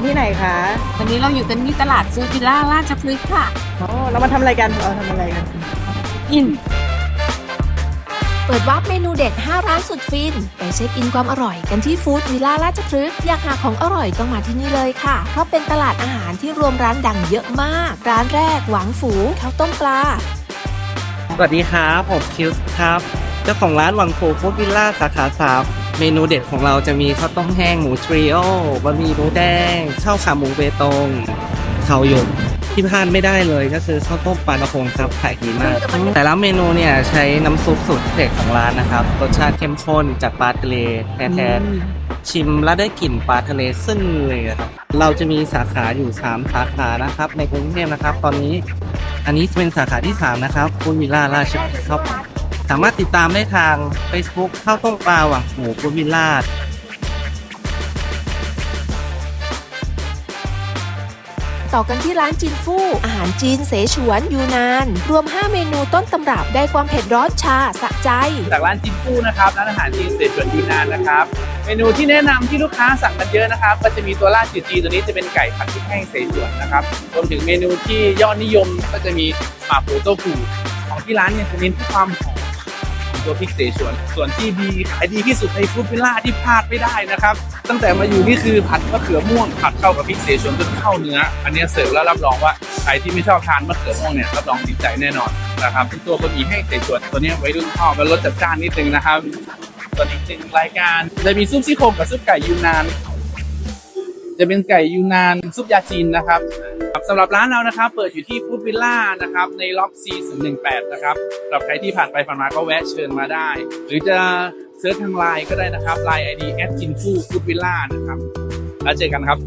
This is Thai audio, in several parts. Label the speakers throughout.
Speaker 1: กันที่ไหนคะ
Speaker 2: วันนี้เราอยู่กันที่ตลาดฟูวิลล่าราชพฤกษ์ค่ะ
Speaker 1: อ๋อเรามาทำอะไรกันเราทำอะไรกัน
Speaker 2: อิน
Speaker 3: เปิดวาร์ปเมนูเด็ด 5 ร้านสุดฟิน ไปเช็คอินความอร่อยกันที่ฟู้ดวิลล่าราชพฤกษ์อยากหาของอร่อยต้องมาที่นี่เลยค่ะ เพราะเป็นตลาดอาหารที่รวมร้านดังเยอะมาก ร้านแรกหวังฝูข้าวต้มปลา
Speaker 4: สวัสดีครับ ผมคิวส์ครับ เจ้าของร้านวังฟูฟูดวิลล่าสาขาสามเมนูเด็ดของเราจะมีข้าวต้มแห้งหมูทริโอบะหมี่หมูแดงข้าวขาหมูเบตงข้าวหยกที่พลาดไม่ได้เลยก็คือข้าวต้มปลากระพงครับขายดีมาก แต่ละเมนูเนี่ยใช้น้ำซุปสูตรพิเศษของร้านนะครับรสชาติเข้มข้นจากปลาทะเลแท้ๆชิมแล้วได้กลิ่นปลาทะเลซึ่งเลยอะครับเราจะมีสาขาอยู่ 3 สาขานะครับในกรุงเทพนะครับ ตอนนี้อันนี้เป็นสาขาที่ 3 นะครับคุณวิลล่าราชพฤกษ์ครับ สามารถติดตามได้ทาง Facebook ข้าวต้มปลาหวังหมูคุณวิลล่า
Speaker 3: ต่อกันที่ร้านจีนฟู่อาหารจีนเสฉวนยูนาน รวม 5 เมนูต้นตำรับได้ความเผ็ดร้อนชาสะใจ
Speaker 5: จากร้านจินฟูนะครับร้านอาหารจีนเสฉวนยูนานนะครับ เมนูที่แนะนำที่ลูกค้าสั่งกันเยอะนะครับ ก็จะมีตัวราดจืดจีนตัวนี้จะเป็นไก่ผัดพริกแห้งเสฉวนนะครับรวมถึงเมนูที่ยอดนิยมก็จะมีหมาปูโต้ฟูของที่ร้านเนี่ยจะเน้นที่ความหอม ของตัวพริกเสฉวน ส่วนที่ดีขายดีที่สุดในฟูดวิลล่าที่พลาดไม่ได้นะครับ ตั้งแต่มาอยู่นี่คือผัดมะเขือม่วงผัดเข้ากับพริกเสฉวนจนเข้าเนื้อ อันนี้เสิร์ฟแล้วรับรองว่าใครที่ไม่ชอบทานมะเขือม่วงเนี่ยรับรองติดใจแน่นอนนะครับเป็นตัวบะหมี่แห้เสฉวนตัวนี้ไว้รุ่นชอบแล้วรสจัดจ้านนิดนึงนะครับตัวนอีกหนึ่งรายการจะมีซุปซี่โครงกับซุปไก่ยูนาน จะเป็นไก่ยูนานซุปยาจีนนะครับครับสำหรับร้านเรานะครับ เปิดอยู่ที่ฟูดวิลล่านะครับในล็อก C018 นะครับสำหรับใครที่ผ่านไปผ่านมาก็แวะเชิญมาได้ หรือจะเซิร์ชทางไลน์ก็ได้นะครับไลน์ ID แอดจินฟูฟูดวิลล่านะครับแล้วเจอกันครับ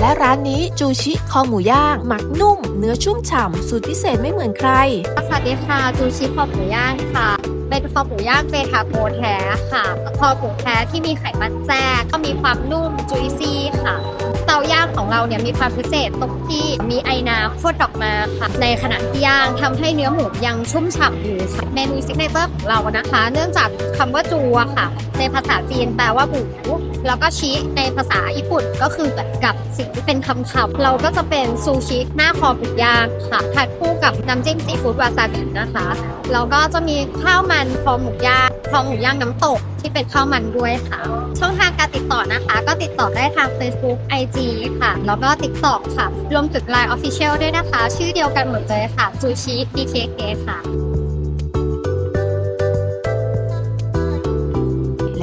Speaker 3: และร้านนี้จูชิคอหมูย่าง หมักนุ่ม เนื้อชุ่มฉ่ำสูตรพิเศษไม่เหมือนใคร
Speaker 6: สวัสดีค่ะ จูชิคอหมูย่างค่ะเป็นคอหมูย่างเบทาโกแท้ค่ะคอหมูแท้ที่มีไขมันแทรกก็มีความนุ่มจุยซี่ค่ะ เตาย่างของเราเนี่ยมีความพิเศษตรงที่มีไอน้ำพ่นออกมาค่ะ ในขณะที่ย่างทำให้เนื้อหมูยังชุ่มฉ่ำอยู่ค่ะเมนูซิกเนเจอร์ของเรานะคะ เนื่องจากคำว่าจูอะค่ะ ในภาษาจีนแปลว่าหมูแล้วก็ชิในภาษาญี่ปุ่นก็คือเหมือนกับสิ่งที่เป็นคำคำเราก็จะเป็นซูชิหน้าคอหมูย่างค่ะทานคู่ กับน้ำจิ้มซีฟู้ดวาซาบินะคะแล้วก็จะมีข้าวมันคอหมูย่างคอหมูย่างน้ำตกที่เป็นข้าวมันด้วยค่ะ ช่องทางการติดต่อนะคะ ก็ติดต่อได้ทาง Facebook IG ค่ะ แล้วก็ TikTok ค่ะ รวมถึง Line Official ด้วยนะคะ ชื่อเดียวกันหมดเลยค่ะจูชิ BKK ค่ะ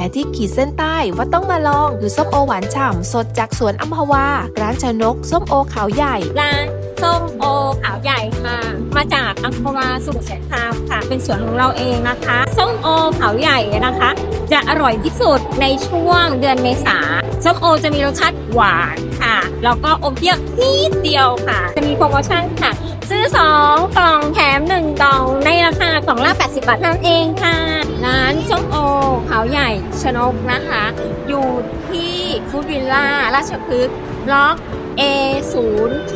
Speaker 3: และที่ขีดเส้นใต้ว่าต้องมาลองคือส้มโอหวานฉ่ำสดจากสวนอัมพวา ร้านชนกส้มโอขาวใหญ่
Speaker 2: ร้านส้มโอขาวใหญ่ค่ะ มาจากอัมพวาสมุทรสงครามค่ะ เป็นสวนของเราเองนะคะ ส้มโอขาวใหญ่นะคะ จะอร่อยที่สุดในช่วงเดือนเมษาส้มโอจะมีรสชาติหวานค่ะ แล้วก็อมเปรี้ยวนิดเดียวค่ะ จะมีโปรโมชั่นค่ะ ซื้อ 2 กล่องแถม 1 กล่องในราคากล่องละ 80 บาทเท่านั้นเองค่ะ ร้านส้มโอขาวใหญ่ชนกนะคะ อยู่ที่ฟูดวิลล่าราชพฤกษ์บล็อก A 0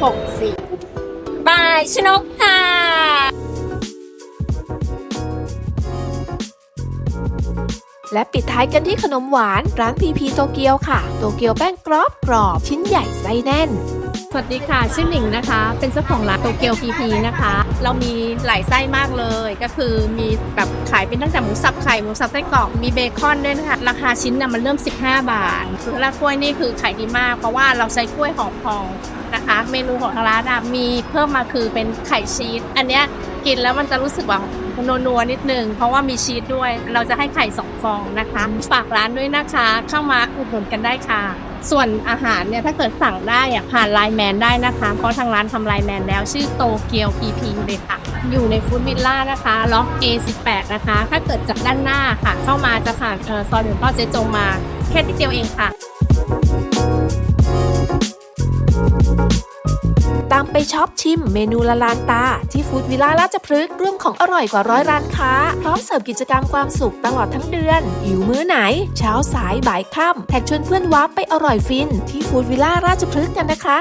Speaker 2: 6 4 บายชนกค่ะ
Speaker 3: และปิดท้ายกันที่ขนมหวานร้านพีพีโตเกียวค่ะ โตเกียวแป้งกรอบกรอบ ชิ้นใหญ่ไส้แน่น
Speaker 7: สวัสดีค่ะ ชื่อหนิงนะคะ เป็นเจ้าของร้านโตเกียวพีพีนะคะ เรามีหลายไส้มากเลย ก็คือมีแบบขายเป็นตั้งแต่หมูสับไข่หมูสับไส้กรอกมีเบคอนด้วยนะคะราคาชิ้นน่ะมันเริ่ม 15 บาทและกล้วยนี่คือขายดีมาก เพราะว่าเราใช้กล้วยหอมทองนะคะ เมนูของทางร้านมีเพิ่มมาคือเป็นไข่ชีสอันเนี้ยกินแล้วมันจะรู้สึกว่า นัวๆนิดนึง เพราะว่ามีชีสด้วย เราจะให้ไข่สองฟองนะคะ ฝากร้านด้วยนะคะ เข้ามาอุดหนุนกันได้ค่ะ ส่วนอาหารเนี่ยถ้าเกิดสั่งได้อะผ่านไลน์แมนได้นะคะ เพราะทางร้านทำไลน์แมนแล้วชื่อโตเกียวพีพีเลยค่ะ อยู่ในฟู้ดวิลล่านะคะล็อก A18 นะคะ ถ้าเกิดจากด้านหน้าค่ะ เข้ามาจะผ่านซอยหลวงพ่อเจจงมาแค่นิดเดียวเองค่ะา
Speaker 3: มไปช็อปชิมเมนูละลานตา ที่ฟู้ดวิลล่าราชพฤกษ์ร่วมของอร่อยกว่าร้อยร้านค้า พร้อมเสิร์ฟกิจกรรมความสุขตลอดทั้งเดือนหิวมื้อไหน เช้าสายบ่ายค่ำแท็กชวนเพื่อนว้าไปอร่อยฟิน ที่ฟู้ดวิลล่าราชพฤกษ์กันนะคะ